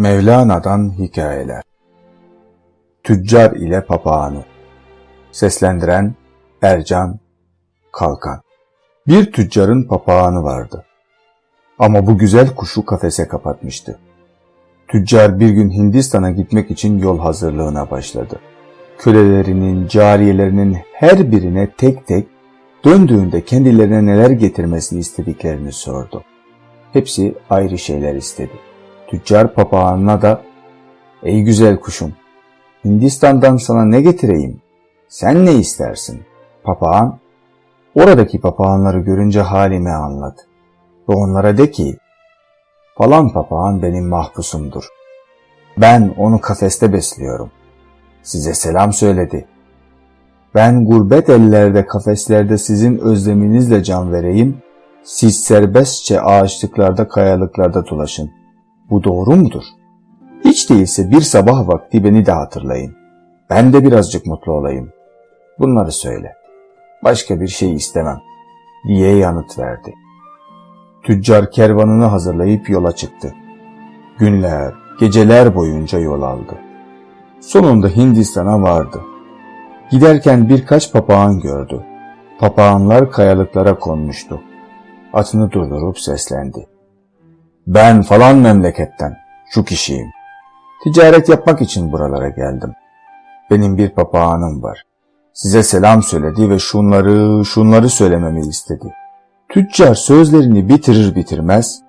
Mevlana'dan Hikayeler Tüccar ile Papağanı Seslendiren Ercan Kalkan Bir tüccarın papağanı vardı. Ama bu güzel kuşu kafese kapatmıştı. Tüccar bir gün Hindistan'a gitmek için yol hazırlığına başladı. Kölelerinin, cariyelerinin her birine tek tek döndüğünde kendilerine neler getirmesini istediklerini sordu. Hepsi ayrı şeyler istedi. Tüccar papağanına da ''Ey güzel kuşum, Hindistan'dan sana ne getireyim? Sen ne istersin?'' Papağan, oradaki papağanları görünce halimi anlat ve onlara de ki ''Falan papağan benim mahpusumdur. Ben onu kafeste besliyorum. Size selam söyledi. Ben gurbet ellerde kafeslerde sizin özleminizle can vereyim, siz serbestçe ağaçlıklarda kayalıklarda dolaşın. Bu doğru mudur? Hiç değilse bir sabah vakti beni de hatırlayın. Ben de birazcık mutlu olayım. Bunları söyle. Başka bir şey istemem. Diye yanıt verdi. Tüccar kervanını hazırlayıp yola çıktı. Günler, geceler boyunca yol aldı. Sonunda Hindistan'a vardı. Giderken birkaç papağan gördü. Papağanlar kayalıklara konmuştu. Atını durdurup seslendi. Ben falan memleketten, şu kişiyim. Ticaret yapmak için buralara geldim. Benim bir papağanım var. Size selam söyledi ve şunları, şunları söylememi istedi. Tüccar sözlerini bitirir bitirmez,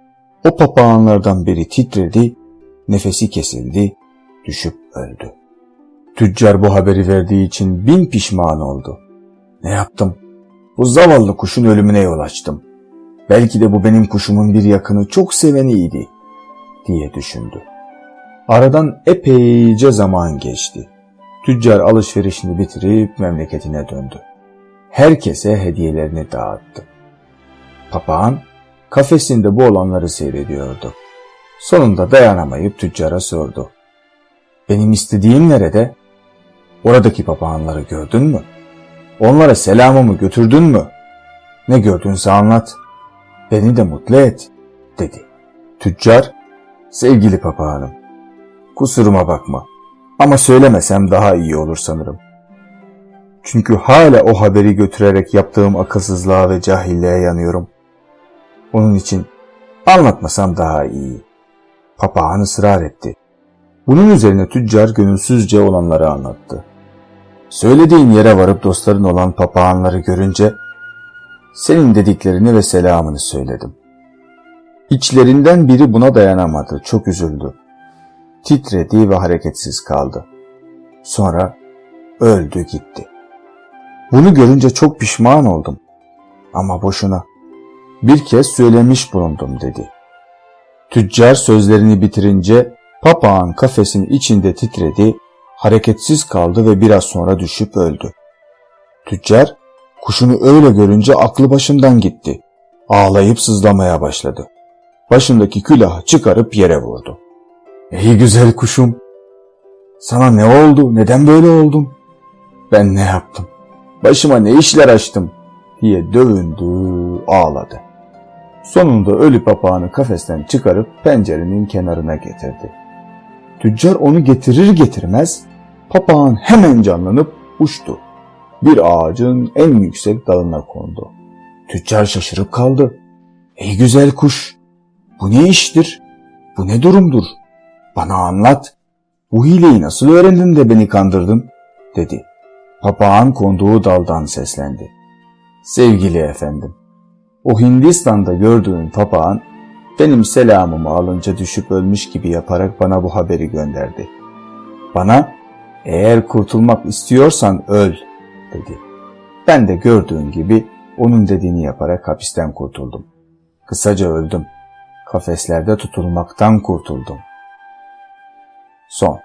o papağanlardan biri titredi, nefesi kesildi, düşüp öldü. Tüccar bu haberi verdiği için bin pişman oldu. Ne yaptım? Bu zavallı kuşun ölümüne yol açtım. Belki de bu benim kuşumun bir yakını çok seveniydi diye düşündü. Aradan epeyce zaman geçti. Tüccar alışverişini bitirip memleketine döndü. Herkese hediyelerini dağıttı. Papağan kafesinde bu olanları seyrediyordu. Sonunda dayanamayıp tüccara sordu. Benim istediğim nerede? Oradaki papağanları gördün mü? Onlara selamımı götürdün mü? Ne gördünse anlat. Beni de mutlu et, dedi. Tüccar, sevgili papağanım, kusuruma bakma ama söylemesem daha iyi olur sanırım. Çünkü hala o haberi götürerek yaptığım akılsızlığa ve cahilliğe yanıyorum. Onun için anlatmasam daha iyi. Papağan ısrar etti. Bunun üzerine tüccar gönülsüzce olanları anlattı. Söylediğin yere varıp dostların olan papağanları görünce senin dediklerini ve selamını söyledim. İçlerinden biri buna dayanamadı, çok üzüldü. Titredi ve hareketsiz kaldı. Sonra öldü gitti. Bunu görünce çok pişman oldum. Ama boşuna. Bir kez söylemiş bulundum dedi. Tüccar sözlerini bitirince papağan kafesin içinde titredi, hareketsiz kaldı ve biraz sonra düşüp öldü. Tüccar Kuşunu öyle görünce aklı başından gitti. Ağlayıp sızlamaya başladı. Başındaki külahı çıkarıp yere vurdu. Ey güzel kuşum! Sana ne oldu? Neden böyle oldun? Ben ne yaptım? Başıma ne işler açtım? diye dövündü, ağladı. Sonunda ölü papağanı kafesten çıkarıp pencerenin kenarına getirdi. Tüccar onu getirir getirmez papağan hemen canlanıp uçtu bir ağacın en yüksek dalına kondu. Tüccar şaşırıp kaldı. Ey güzel kuş, bu ne iştir? Bu ne durumdur? Bana anlat. Bu hileyi nasıl öğrendin de beni kandırdın? dedi. Papağan konduğu daldan seslendi. Sevgili efendim, o Hindistan'da gördüğün papağan benim selamımı alınca düşüp ölmüş gibi yaparak bana bu haberi gönderdi. Bana eğer kurtulmak istiyorsan öl dedi. Ben de gördüğün gibi onun dediğini yaparak hapisten kurtuldum. Kısaca öldüm. Kafeslerde tutulmaktan kurtuldum. Son